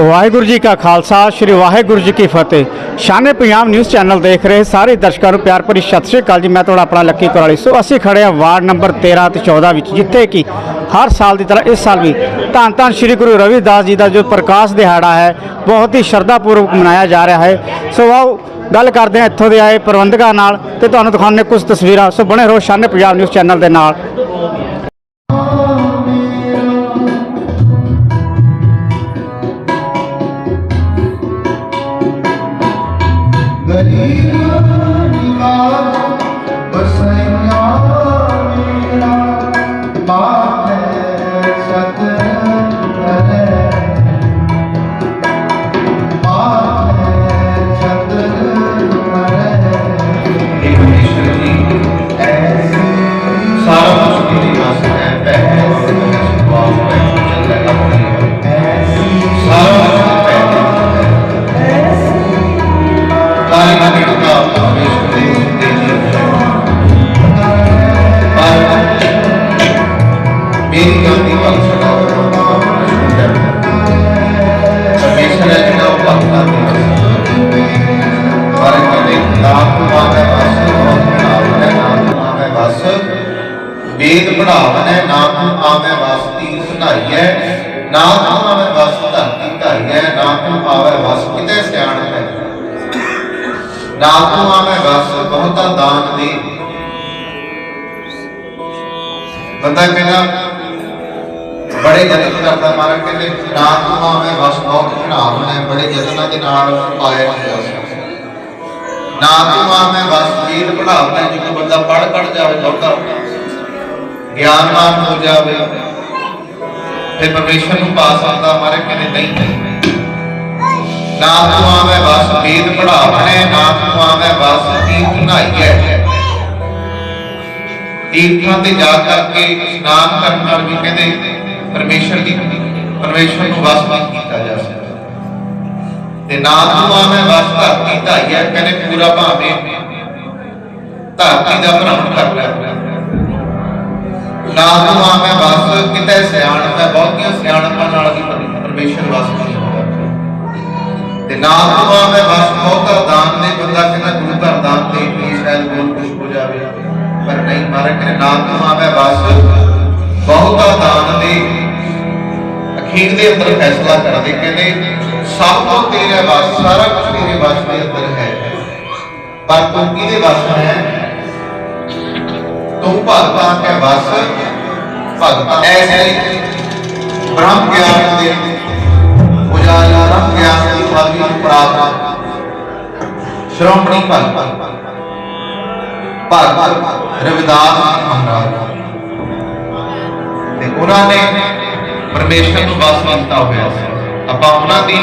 ਵਾਹਿਗੁਰੂ ਜੀ ਕਾ ਖਾਲਸਾ, ਸ੍ਰੀ ਵਾਹਿਗੁਰੂ ਜੀ ਕੀ ਫਤਿਹ। Shane Punjab news channel ਦੇਖ ਰਹੇ ਸਾਰੇ ਦਰਸ਼ਕਾਂ ਨੂੰ ਪਿਆਰ ਭਰੀ ਸਤਿ ਸ਼੍ਰੀ ਅਕਾਲ ਜੀ। ਮੈਂ ਤੁਹਾਡਾ ਆਪਣਾ ਲੱਕੀ ਕੁਰਾਲੀ। ਸੋ ਅਸੀਂ ਖੜੇ ਹਾਂ ਵਾਰਡ ਨੰਬਰ 13 ਤੇ 14 ਵਿੱਚ, ਜਿੱਥੇ ਕਿ ਹਰ ਸਾਲ ਦੀ ਤਰ੍ਹਾਂ ਇਸ ਸਾਲ ਵੀ ਧੰਨ ਧੰਨ ਸ੍ਰੀ ਗੁਰੂ ਰਵਿਦਾਸ ਜੀ ਦਾ ਜੋ ਪ੍ਰਕਾਸ਼ ਦਿਹਾੜਾ ਹੈ, ਬਹੁਤ ਹੀ ਸ਼ਰਧਾ ਪੂਰਵਕ ਮਨਾਇਆ ਜਾ ਰਿਹਾ ਹੈ। ਸੋ ਆਓ ਗੱਲ ਕਰਦੇ ਹਾਂ ਇੱਥੋਂ ਦੇ ਆਏ ਪ੍ਰਬੰਧਕਾਂ ਨਾਲ ਤੇ ਤੁਹਾਨੂੰ ਦਿਖਾਉਂਦੇ ਕੁਝ ਤਸਵੀਰਾਂ। ਸੋ ਬਣੇ ਰਹੋ ਸ਼ਾਨੇ ਪੰਜਾਬ ਨਿਊਜ਼ ਚੈਨਲ ਦੇ ਨਾਲ। ਵੇਦ ਪੜਾਵਨ ਹੈ ਆਵੇ ਬਸ ਤੀ ਸੁਣਾਈ ਹੈ ਆਵੇ ਬਸ ਧਰਤੀ ਧਾਈ ਹੈ ਨਾਮ ਆਵੇ ਬਸ ਕਿਤੇ ਸਿਆਣ ਹੈ ਨਾਮ ਆਵੇ ਬਸ ਬਹੁਤਾ ਦਾਨ ਦੇ। ਬੰਦਾ ਕਹਿੰਦਾ, ਬੜੇ ਯਤਨ ਕਰਦਾ ਮਾਰਾ ਕਹਿੰਦੇ ਨਾਮ ਆਵੇ ਬਸ ਬਹੁਤ ਪੜਾਵਨ ਹੈ, ਬੜੇ ਯਤਨਾਂ ਦੇ ਨਾਲ ਪਾਇਆ ਹੋਇਆ ਸੀ। ਨਾਮ ਮੈਂ ਬਸ ਵੀਰ ਪੜਾਉਂਦਾ ਜਦੋਂ ਬੰਦਾ ਪੜ ਪੜ ਜਾਵੇ ਬਹੁਤਾ। ਗਿਆਨਵਾਨ ਹੋ ਜਾਵੇ। ਫਿਰ ਪਰਮੇਸ਼ਰ ਨੂੰ ਪਾ ਸਕਦਾ ਮਾਰੇ ਕਹਿੰਦੇ ਨਹੀਂ ਨਹੀਂ। ਨਾਮ ਨੂੰ ਆਵੇ ਬਸ ਵੇਦ ਪੜਾਵਣੇ ਨਾਮ ਨੂੰ ਆਵੇ ਬਸ ਤੀਰਥ ਨਹਾਈਐ ਤੀਰਥਾਂ ਤੇ ਜਾ ਕਰਕੇ ਇਸ਼ਨਾਨ ਕਰਨ ਨਾਲ ਵੀ ਕਹਿੰਦੇ ਪਰਮੇਸ਼ਰ ਦੀ ਪਰਮੇਸ਼ਰ ਨੂੰ ਵਸ ਨਹੀਂ ਕੀਤਾ ਜਾ ਸਕਦਾ। ਤੇ ਨਾ ਨੂੰ ਆਵੇਂ ਵਸ ਧਰਤੀ ਧਾਈਐ ਕਹਿੰਦੇ ਪੂਰਾ ਭਾਵੇਂ ਧਰਤੀ ਦਾ ਭ੍ਰਮਣ ਕਰ ਲੈ। ਨਾਮ ਨੂੰ ਆਵੇਂ ਵਸ ਕਿਤੇ ਸਿਆਣਪ ਹੈ, ਬਹੁਤੀਆਂ ਸਿਆਣਪਾਂ ਨਾਲ ਵੀ ਪਰਮੇਸ਼ਰ ਵਸ ਨਹੀਂ ਤੇ ਨਾਮ ਨੂੰ ਆਵੇਂ ਵਸ ਬਹੁਤਾ ਦਾਨ ਦੇ ਬੰਦਾ ਕਹਿੰਦਾ ਗੁਰੂ ਘਰ ਦਾਨ ਦੇ ਵੀ ਸ਼ਾਇਦ ਬਹੁਤ ਕੁਝ ਹੋ ਜਾਵੇ, ਪਰ ਨਹੀਂ ਮਾਰੇ ਕਿ ਨਾਮ ਨੂੰ ਆਵੇਂ ਵਸ ਬਹੁਤਾ ਦਾਨ ਦੇ ਅਖੀਰ ਦੇ ਅੰਦਰ ਫੈਸਲਾ ਕਰਦੇ, ਕਹਿੰਦੇ, ਸਭ ਤੋਂ ਤੇਰੇ ਵੱਸ ਸਾਰਾ ਕੁਝ ਤੇਰੇ ਵੱਸ ਦੇ ਅੰਦਰ ਹੈ। ਪਰ ਤੂੰ ਕਿਹਦੇ ਵੱਸ ਹੈ ਤੂੰ ਭਗਤਾਂ ਕੇ ਵੱਸ ਭਗਤਾਂ ਐਸੇ ਬ੍ਰਹਮ ਗਿਆਨ ਦੇ ਉਜਾਲਾ ਬ੍ਰਹਮ ਗਿਆਨ ਦੀ ਪਦਵੀ ਨੂੰ ਪ੍ਰਾਪਤ ਸ਼੍ਰੋਮਣੀ ਭਗਤ ਭਗਤ ਰਵਿਦਾਸ ਮਹਾਰਾਜ। ਤੇ ਉਹਨਾਂ ਨੇ ਪਰਮੇਸ਼ਰ ਨੂੰ ਵਸ ਕੀਤਾ ਹੋਇਆ ਸੀ। ਆਪਾਂ ਉਹਨਾਂ ਦੀ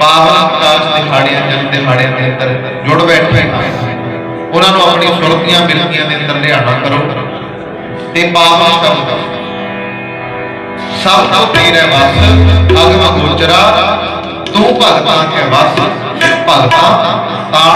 ਪਾਵਨ ਪ੍ਰਕਾਸ਼ ਦਿਹਾੜਿਆਂ ਜਨ ਦਿਹਾੜਿਆਂ ਦੇ ਅੰਦਰ ਜੁੜ ਬੈਠੇ ਹਾਂ। ਉਹਨਾਂ ਨੂੰ ਆਪਣੀ ਸੁਰਤੀਆਂ ਬਿਰਤੀਆਂ ਦੇ ਅੰਦਰ ਲਿਆਣਾ ਕਰੋ ਤੇ ਪਾਵਨ ਕਰੋ ਸਭ ਤੋਂ ਤੇਰੇ ਵਸ ਅਗਮ ਗੋਚਰਾ, ਤੂੰ ਭਗਤਾਂ ਕੇ ਵਸ ਭਗਤਾਂ ਤਾਂ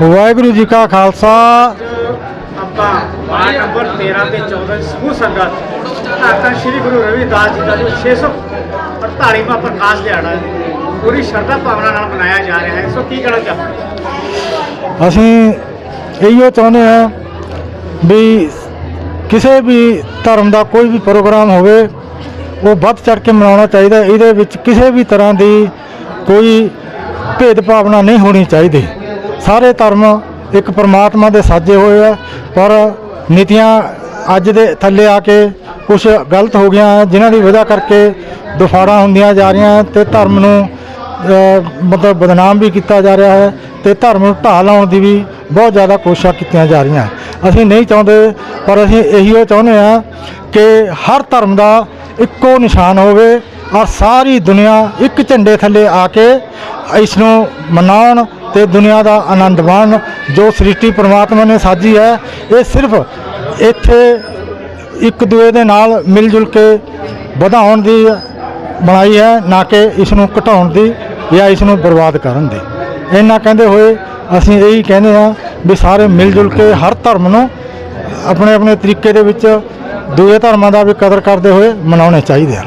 ਵਾਹਿਗੁਰੂ ਜੀ ਕਾ ਖਾਲਸਾ। ਆਪਾਂ ਵਾਰਡ ਨੰਬਰ 13 ਤੇ 14 ਸਮੂਹ ਸੰਗਤ ਧੰਨ ਸ਼੍ਰੀ ਗੁਰੂ ਰਵਿਦਾਸ ਜੀ ਦਾ ਜੋ 648ਵਾਂ ਪ੍ਰਕਾਸ਼ ਦਿਹਾੜਾ ਹੈ ਪੂਰੀ ਸ਼ਰਧਾ ਭਾਵਨਾ ਨਾਲ ਮਨਾਇਆ ਜਾ ਰਿਹਾ ਹੈ। ਸੋ ਕੀ ਕਹਿਣਾ ਚਾਹੁੰਦੇ ਅਸੀਂ ਇਹੋ ਚਾਹੁੰਦੇ ਹਾਂ ਵੀ ਕਿਸੇ ਵੀ ਧਰਮ ਦਾ ਕੋਈ ਵੀ ਪ੍ਰੋਗਰਾਮ ਹੋਵੇ ਉਹ ਵੱਧ ਚੜ ਕੇ ਮਨਾਉਣਾ ਚਾਹੀਦਾ ਇਹਦੇ ਵਿੱਚ ਕਿਸੇ ਵੀ ਤਰ੍ਹਾਂ ਦੀ ਕੋਈ ਭੇਦ ਭਾਵਨਾ ਨਹੀਂ ਹੋਣੀ ਚਾਹੀਦੀ। ਸਾਰੇ ਧਰਮ ਇੱਕ ਪਰਮਾਤਮਾ ਦੇ ਸਾਜੇ ਹੋਏ ਆ ਪਰ ਨੀਤੀਆਂ ਅੱਜ ਦੇ ਥੱਲੇ ਆ ਕੇ ਕੁਝ ਗਲਤ ਹੋ ਗਿਆ ਹੈ, ਜਿਨ੍ਹਾਂ ਦੀ ਵਜ੍ਹਾ ਕਰਕੇ ਦੁਫਾੜਾਂ ਹੁੰਦੀਆਂ ਜਾ ਰਹੀਆਂ ਤੇ ਧਰਮ ਨੂੰ ਮਤਲਬ ਬਦਨਾਮ ਵੀ ਕੀਤਾ ਜਾ ਰਿਹਾ ਹੈ ਤੇ ਧਰਮ ਨੂੰ ਢਾਹ ਲਾਉਣ ਦੀ ਵੀ ਬਹੁਤ ਜ਼ਿਆਦਾ ਕੋਸ਼ਿਸ਼ਾਂ ਕੀਤੀਆਂ ਜਾ ਰਹੀਆਂ। ਅਸੀਂ ਨਹੀਂ ਚਾਹੁੰਦੇ ਪਰ ਅਸੀਂ ਇਹੀ ਚਾਹੁੰਦੇ ਹਾਂ ਕਿ ਹਰ ਧਰਮ ਦਾ ਇੱਕੋ ਨਿਸ਼ਾਨ ਹੋਵੇ ਔਰ ਸਾਰੀ ਦੁਨੀਆ ਇੱਕ ਝੰਡੇ ਥੱਲੇ ਆ ਕੇ ਇਸ ਨੂੰ ਮਨਾਉਣ ਤੇ ਦੁਨੀਆ ਦਾ ਆਨੰਦ ਮਾਣ ਜੋ ਸ੍ਰਿਸ਼ਟੀ ਪਰਮਾਤਮਾ ਨੇ ਸਾਜੀ ਹੈ, ਇਹ ਸਿਰਫ ਇੱਥੇ ਇੱਕ ਦੂਏ ਦੇ ਨਾਲ ਮਿਲ ਜੁਲ ਕੇ ਵਧਾਉਣ ਦੀ ਬਣਾਈ ਹੈ, ਨਾ ਕਿ ਇਸ ਨੂੰ ਘਟਾਉਣ ਦੀ ਜਾਂ ਇਸ ਨੂੰ ਬਰਬਾਦ ਕਰਨ ਦੀ। ਇਹਨਾਂ ਕਹਿੰਦੇ ਹੋਏ ਅਸੀਂ ਇਹੀ ਕਹਿੰਦੇ ਹਾਂ ਵੀ ਸਾਰੇ ਮਿਲ ਜੁਲ ਕੇ ਹਰ ਧਰਮ ਨੂੰ ਆਪਣੇ ਆਪਣੇ ਤਰੀਕੇ ਦੇ ਵਿੱਚ ਦੂਏ ਧਰਮਾਂ ਦਾ ਵੀ ਕਦਰ ਕਰਦੇ ਹੋਏ ਮਨਾਉਣੇ ਚਾਹੀਦੇ ਹਨ।